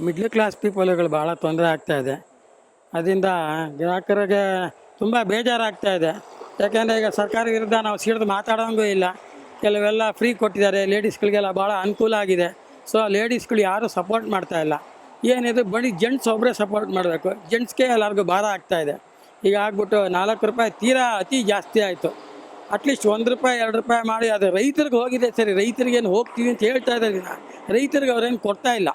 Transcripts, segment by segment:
Middle class ಪೀಪಲ್ಗಳು ಭಾಳ ತೊಂದರೆ ಆಗ್ತಾ ಇದೆ. ಅದರಿಂದ ಗ್ರಾಹಕರಿಗೆ ತುಂಬ ಬೇಜಾರಾಗ್ತಾ ಇದೆ. ಯಾಕೆಂದರೆ ಈಗ ಸರ್ಕಾರ ವಿರುದ್ಧ ನಾವು ಸಿಡಿದು ಮಾತಾಡೋಂಗೂ ಇಲ್ಲ. ಕೆಲವೆಲ್ಲ ಫ್ರೀ ಕೊಟ್ಟಿದ್ದಾರೆ. ಲೇಡೀಸ್ಗಳಿಗೆಲ್ಲ ಭಾಳ ಅನುಕೂಲ ಆಗಿದೆ. ಸೊ ಲೇಡೀಸ್ಗಳು ಯಾರೂ ಸಪೋರ್ಟ್ ಮಾಡ್ತಾ ಇಲ್ಲ. ಏನಿದು ಬರೀ ಜೆಂಟ್ಸ್ ಒಬ್ಬರೇ ಸಪೋರ್ಟ್ ಮಾಡಬೇಕು. ಜೆಂಟ್ಸ್ಗೆ ಎಲ್ಲರಿಗೂ ಭಾರ ಆಗ್ತಾ ಇದೆ. ಈಗ ಆಗ್ಬಿಟ್ಟು ನಾಲ್ಕು ರೂಪಾಯಿ ತೀರಾ ಅತಿ ಜಾಸ್ತಿ ಆಯಿತು. ಅಟ್ಲೀಸ್ಟ್ ಒಂದು ರೂಪಾಯಿ, ಎರಡು ರೂಪಾಯಿ ಮಾಡಿ ಅದು ರೈತರಿಗೆ ಹೋಗಿದೆ. ಸರಿ, ರೈತರಿಗೇನು ಹೋಗ್ತೀವಿ ಅಂತ ಹೇಳ್ತಾ ಇದ್ದಾರೆ. ರೈತರಿಗೆ ಅವ್ರೇನು ಕೊಡ್ತಾ ಇಲ್ಲ.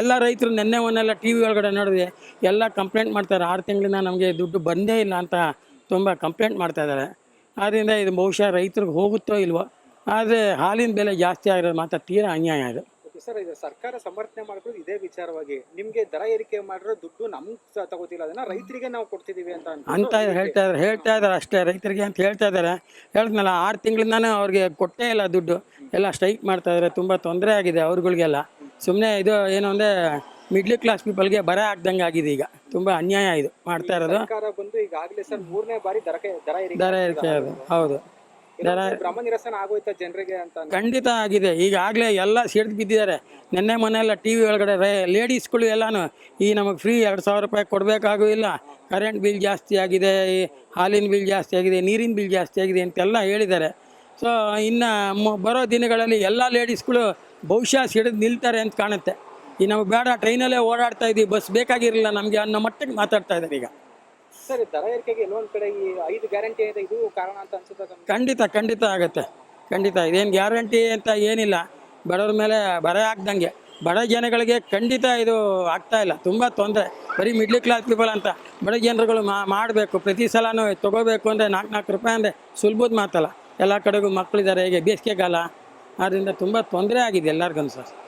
ಎಲ್ಲ ರೈತರು ನೆನ್ನೆ ಒಂದೆಲ್ಲ ಟಿ ವಿ ಒಳಗಡೆ ನೋಡಿದೆ ಎಲ್ಲ ಕಂಪ್ಲೇಂಟ್ ಮಾಡ್ತಾರೆ. ಆರು ತಿಂಗಳಿಂದ ನಮಗೆ ದುಡ್ಡು ಬಂದೇ ಇಲ್ಲ ಅಂತ ತುಂಬ ಕಂಪ್ಲೇಂಟ್ ಮಾಡ್ತಾ ಇದ್ದಾರೆ. ಆದ್ದರಿಂದ ಇದು ಬಹುಶಃ ರೈತರಿಗೆ ಹೋಗುತ್ತೋ ಇಲ್ವೋ ಆದರೆ ಹಾಲಿನ ಬೆಲೆ ಜಾಸ್ತಿ ಆಗಿರೋದು ಮಾತ್ರ ತೀರಾ ಅನ್ಯಾಯ ಅದು ಸರ್ ಇದು ಸರ್ಕಾರ ಸಮರ್ಥನೆ ಮಾಡ್ಕೊಳ್ಳೋದು ಇದೇ ವಿಚಾರವಾಗಿ. ನಿಮಗೆ ದರ ಏರಿಕೆ ಮಾಡಿರೋ ದುಡ್ಡು ನಮ್ಗೆ ತಗೋತಿಲ್ಲ ಅದನ್ನ ರೈತರಿಗೆ ನಾವು ಕೊಡ್ತಿದ್ದೀವಿ ಅಂತ ಅಂತ ಹೇಳ್ತಾ ಇದ್ದಾರೆ ಹೇಳ್ತಾ ಇದ್ದಾರೆ ಅಷ್ಟೇ ರೈತರಿಗೆ ಅಂತ ಹೇಳ್ತಾ ಇದ್ದಾರೆ. ಹೇಳಿದ್ನಲ್ಲ ಆರು ತಿಂಗಳಿಂದಾನೇ ಅವ್ರಿಗೆ ಕೊಟ್ಟೇ ಇಲ್ಲ ದುಡ್ಡು. ಎಲ್ಲ ಸ್ಟ್ರೈಕ್ ಮಾಡ್ತಾ ಇದ್ದಾರೆ ತುಂಬ ತೊಂದರೆ ಆಗಿದೆ ಅವ್ರುಗಳಿಗೆಲ್ಲ. ಸುಮ್ಮನೆ ಇದು ಏನು ಅಂದರೆ ಮಿಡ್ಲ್ ಕ್ಲಾಸ್ ಪೀಪಲ್ಗೆ ಬರ ಆಗ್ದಂಗೆ ಆಗಿದೆ ಈಗ. ತುಂಬ ಅನ್ಯಾಯ ಇದು ಮಾಡ್ತಾ ಇರೋದು. ಸರ್ಕಾರ ಬಂದು ಈಗಾಗಲೇ ಸರ್ ಮೂರನೇ ಬಾರಿ ದರ ಏರಿಕೆ ದರ ಏರಿಕೆ ಹೌದು. ದರ ಭ್ರಮ ನಿರಸನ ಆಗೋಯ್ತಾ ಜನರಿಗೆ ಅಂತ ಖಂಡಿತ ಆಗಿದೆ. ಈಗಾಗಲೇ ಎಲ್ಲ ಸಿಡ್ದು ಬಿದ್ದಿದ್ದಾರೆ. ನಿನ್ನೆ ಮನೆಯೆಲ್ಲ ಟಿ ವಿ ಒಳಗಡೆ ರೇ ಲೇಡೀಸ್ಗಳು ಎಲ್ಲಾನು ಈ ನಮಗೆ ಫ್ರೀ ಎರಡು ಸಾವಿರ ರೂಪಾಯಿ ಕೊಡಬೇಕಾಗೂ ಇಲ್ಲ. ಕರೆಂಟ್ ಬಿಲ್ ಜಾಸ್ತಿ ಆಗಿದೆ ಈ ಹಾಲಿನ ಬಿಲ್ ಜಾಸ್ತಿ ಆಗಿದೆ ನೀರಿನ ಬಿಲ್ ಜಾಸ್ತಿ ಆಗಿದೆ ಅಂತೆಲ್ಲ ಹೇಳಿದ್ದಾರೆ. ಸೊ ಇನ್ನು ಮ- ಬರೋ ದಿನಗಳಲ್ಲಿ ಎಲ್ಲ ಲೇಡೀಸ್ಗಳು ಬಹುಶಃ ಸಿಡಿದು ನಿಲ್ತಾರೆ ಅಂತ ಕಾಣುತ್ತೆ. ಈ ನಾವು ಬೇಡ ಟ್ರೈನಲ್ಲೇ ಓಡಾಡ್ತಾ ಇದ್ದೀವಿ ಬಸ್ ಬೇಕಾಗಿರಲಿಲ್ಲ ನಮಗೆ ಅನ್ನೋ ಮಟ್ಟಕ್ಕೆ ಮಾತಾಡ್ತಾ ಇದ್ದಾರೆ ಈಗ. ಸರಿ ದರ ಏರಿಕೆಗೆ ಇನ್ನೊಂದು ಕಡೆ ಈ ಐದು ಗ್ಯಾರಂಟಿ ಇದೆ ಇದು ಕಾರಣ ಅಂತ ಅನ್ಸುತ್ತೆ? ಖಂಡಿತ ಖಂಡಿತ ಆಗುತ್ತೆ. ಖಂಡಿತ ಇದೇನು ಗ್ಯಾರಂಟಿ ಅಂತ ಏನಿಲ್ಲ. ಬಡವ್ರ ಮೇಲೆ ಬರ ಆಗ್ದಂಗೆ. ಬಡ ಜನಗಳಿಗೆ ಖಂಡಿತ ಇದು ಆಗ್ತಾ ಇಲ್ಲ ತುಂಬ ತೊಂದರೆ. ಬರೀ ಮಿಡ್ಲ್ ಕ್ಲಾಸ್ ಪೀಪಲ್ ಅಂತ. ಬಡ ಜನರುಗಳು ಮಾ ಮಾಡಬೇಕು ಪ್ರತಿ ಸಲನೂ ತೊಗೋಬೇಕು ಅಂದರೆ ನಾಲ್ಕು ನಾಲ್ಕು ರೂಪಾಯಿ ಅಂದರೆ ಸುಲಭದ ಮಾತಲ್ಲ. ಎಲ್ಲ ಕಡೆಗೂ ಮಕ್ಕಳಿದ್ದಾರೆ ಈಗ ಬೇಸಿಗೆಗಾಲ. ಆದ್ದರಿಂದ ತುಂಬ ತೊಂದರೆ ಆಗಿದೆ ಎಲ್ಲರಿಗೂ ಸರ್.